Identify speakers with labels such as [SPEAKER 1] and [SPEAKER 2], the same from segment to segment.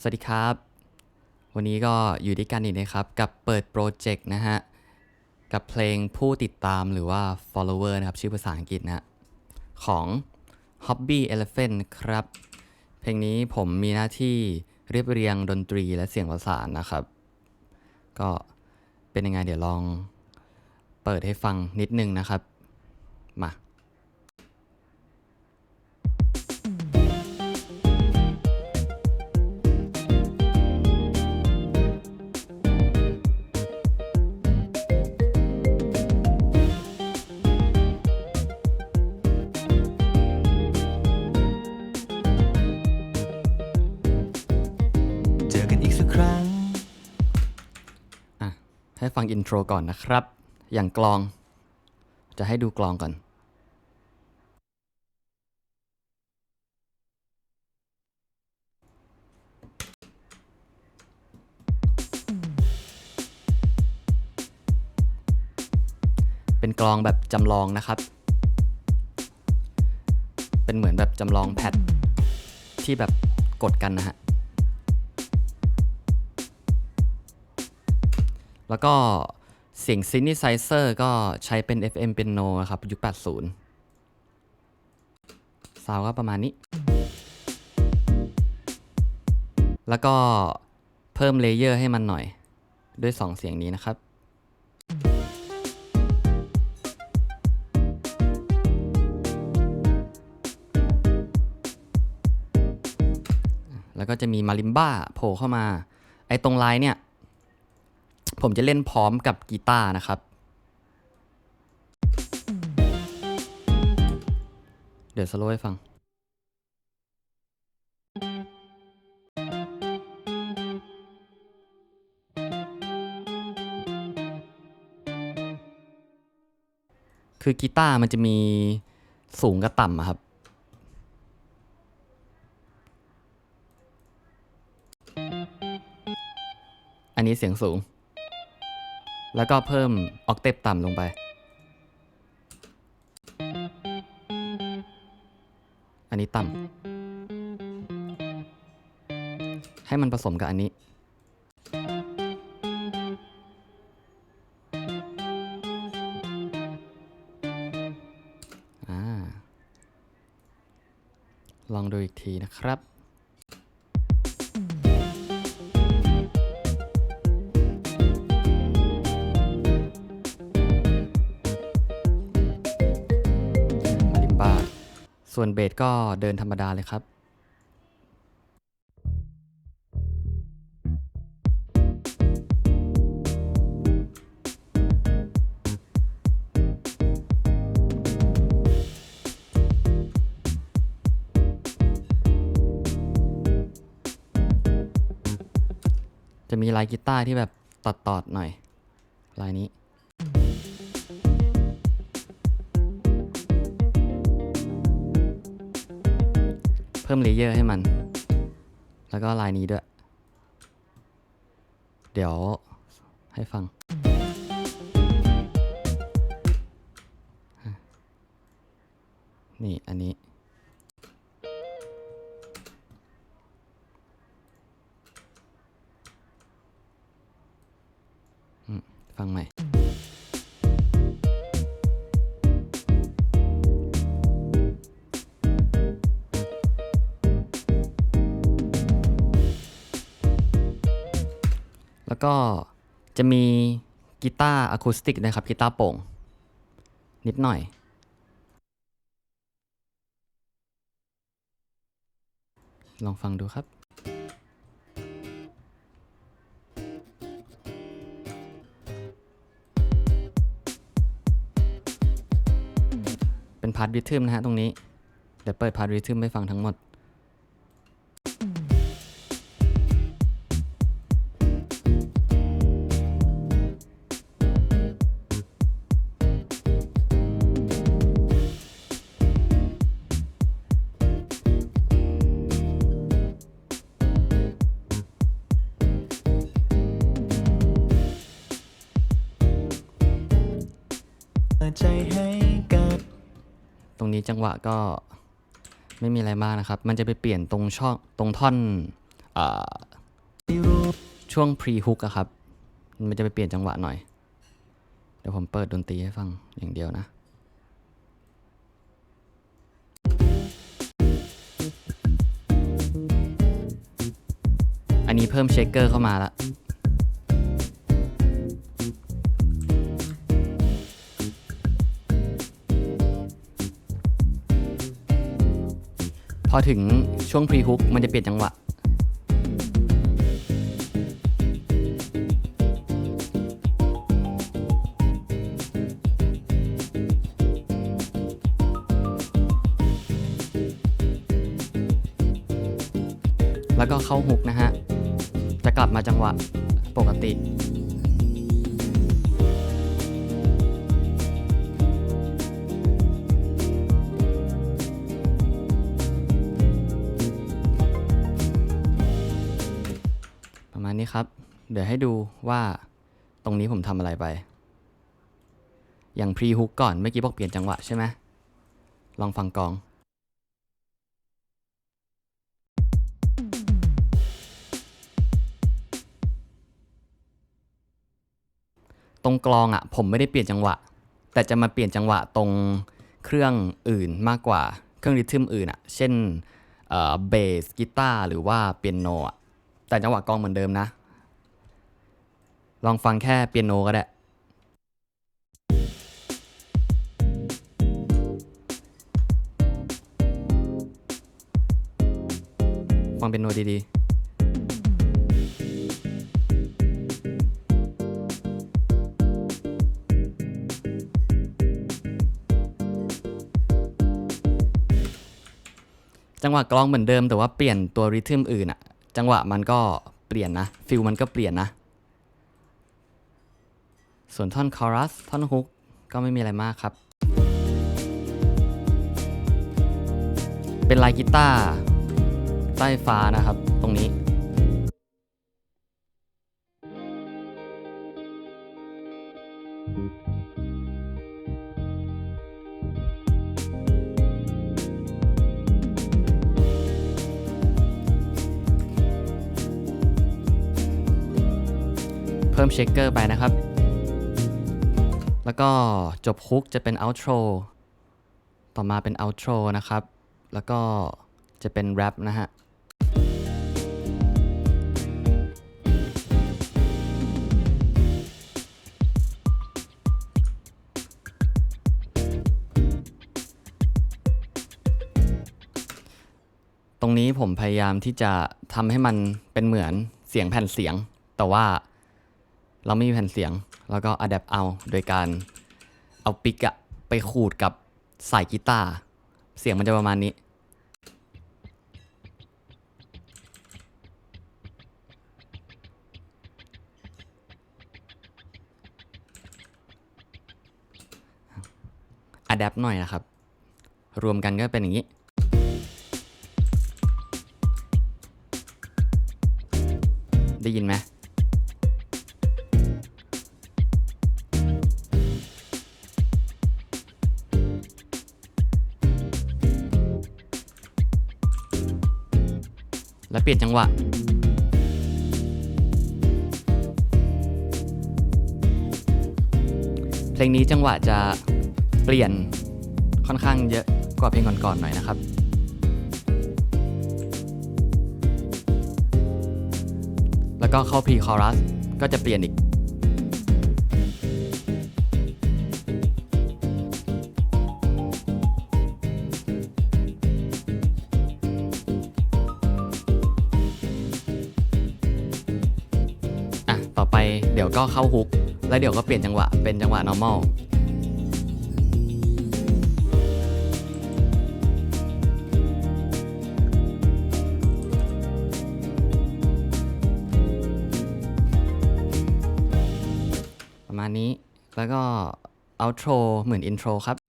[SPEAKER 1] สวัสดีครับ วันนี้ก็อยู่ด้วยกันอีกนะครับ กับเปิดโปรเจกต์นะฮะ กับเพลงผู้ติดตามหรือว่า follower นะครับ ชื่อภาษาอังกฤษนะของ Hobby Elephant ครับ เพลงนี้ผมมีหน้าที่เรียบเรียงดนตรีและเสียงประสานนะครับ ก็เป็นยังไงเดี๋ยวลองเปิดให้ฟังนิดนึงนะครับ มา ฟังอินโทรก่อนนะครับ อย่างกลอง จะให้ดูกลองก่อนเป็นกลองแบบจำลองนะครับ เป็นเหมือนแบบจำลองแพทที่แบบกดกันนะฮะ แล้วก็เสียงซิน t ิไซเซอร์ก็ใช้เป็น FM Piano นะครับ ยุค 80 ซาวก็ประมาณนี้ แล้วก็เพิ่มเลเยอร์ให้มันหน่อย ด้วย 2 เสียงนี้นะครับแล้วก็จะมีมาริมบ้าโผล่เข้ามา ไอ้ตรงไลน์เนี่ย ผมจะเล่นพร้อมกับกีตาร์นะครับ เดี๋ยวสโลว์ให้ฟังคือกีตาร์มันจะมีสูงกับต่ำครับ อันนี้เสียงสูง แล้วก็เพิ่มออกเทปต่ำลงไป อันนี้ต่ำให้มันผสมกับอันนี้อลองดูอีกทีนะครับ วนเบสก็เดินธรรมดาเลยครับจะมีลายกีตาร์ที่แบบตัดตอดหน่อย ลายนี้ เพิ่มเลเยอร์ให้มัน แล้วก็ลายนี้ด้วย เดี๋ยวให้ฟัง นี่อันนี้ แล้วก็จะมีกีตาร์อะคูสติกนะครับกีตาร์โปร่ง นิดหน่อย ลองฟังดูครับเป็นพาร์ทริทึมนะฮะตรงนี้ เดี๋ยวเปิดพาร์ทริทึมให้ฟังทั้งหมด นี้จังหวะก็ไม่มีอะไรมากนะครับ มันจะไปเปลี่ยนตรงช่องตรงท่อนอช่วง pre hook อะครับ มันจะไปเปลี่ยนจังหวะหน่อย เดี๋ยวผมเปิดดนตรีให้ฟังอย่างเดียวนะอันนี้เพิ่มเชคเกอร์เข้ามาละ อถึงช่วง pre hook มันจะเปลี่ยนจังหวะ แล้วก็เข้าฮุกนะฮะ จะกลับมาจังหวะปกติ มาณนี้ครับ เดี๋ยวให้ดูว่าตรงนี้ผมทำอะไรไป อย่างพรีฮุกก่อนเมื่อกี้บอกเปลี่ยนจังหวะใช่ไหมลองฟังกองตรงกลองอะผมไม่ได้เปลี่ยนจังหวะ แต่จะมาเปลี่ยนจังหวะตรงเครื่องอื่นมากกว่า เครื่องริทึมอื่นอะ เช่นเบสกีตาร์หรือว่าเปียโนอะ แต่จังหวะกลองเหมือนเดิมนะ ลองฟังแค่เปียโนก็ได้ฟังเปียโนดีๆจังหวะกลองเหมือนเดิมแต่ว่าเปลี่ยนตัวริทึมอื่นอะ จังหวะมันก็เปลี่ยนนะฟิลมันก็เปลี่ยนนะ ส่วนท่อนคอรัสท่อนฮุกก็ไม่มีอะไรมากครับ เป็นลายกีตาร์ใต้ฟ้านะครับ ตรงนี้ เพิ่มเชคเกอร์ไปนะครับ แล้วก็จบฮุกจะเป็น outro ต่อมาเป็น outro นะครับ แล้วก็จะเป็นแรปนะฮะตรงนี้ผมพยายามที่จะทำให้มันเป็นเหมือนเสียงแผ่นเสียง แต่ว่า เราไม่มีแผ่นเสียง แล้วก็อัดแอปเอาโดยการเอาปิกอะไปขูดกับสายกีตาร์เสียงมันจะประมาณนี้ อัดแอปหน่อยนะครับ รวมกันก็เป็นอย่างนี้ได้ยินไหม แล้วเปลี่ยนจังหวะ เพลงนี้จังหวะจะเปลี่ยนค่อนข้างเยอะกว่าเพลงก่อนๆหน่อยนะครับแล้วก็เข้า pre chorus ก็จะเปลี่ยนอีก เดี๋ยวก็เข้าฮุก แล้วเดี๋ยวก็เปลี่ยนจังหวะเป็นจังหวะ normal ประมาณนี้แล้วก็ outro เหมือน intro ครับ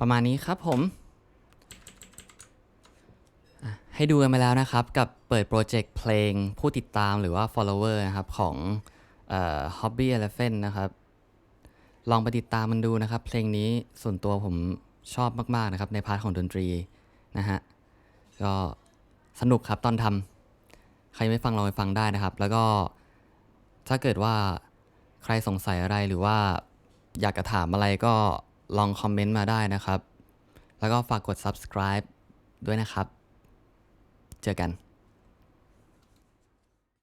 [SPEAKER 1] ประมาณนี้ครับผมให้ดูกันไปแล้วนะครับ กับเปิดโปรเจกต์เพลงผู้ติดตามหรือว่า follower นะครับของออ Hobby Elephant นะครับ ลองไปติดตามมันดูนะครับ เพลงนี้ส่วนตัวผมชอบมากๆนะครับ ในพาร์ทของดนตรีนะฮะ ก็สนุกครับตอนทำใครไม่ฟังลองไปฟังได้นะครับ แล้วก็ถ้าเกิดว่าใครสงสัยอะไรหรือว่าอยากจะถามอะไรก็ ลองคอมเมนต์มาได้นะครับ แล้วก็ฝากกด subscribe ด้วยนะครับ เจอกัน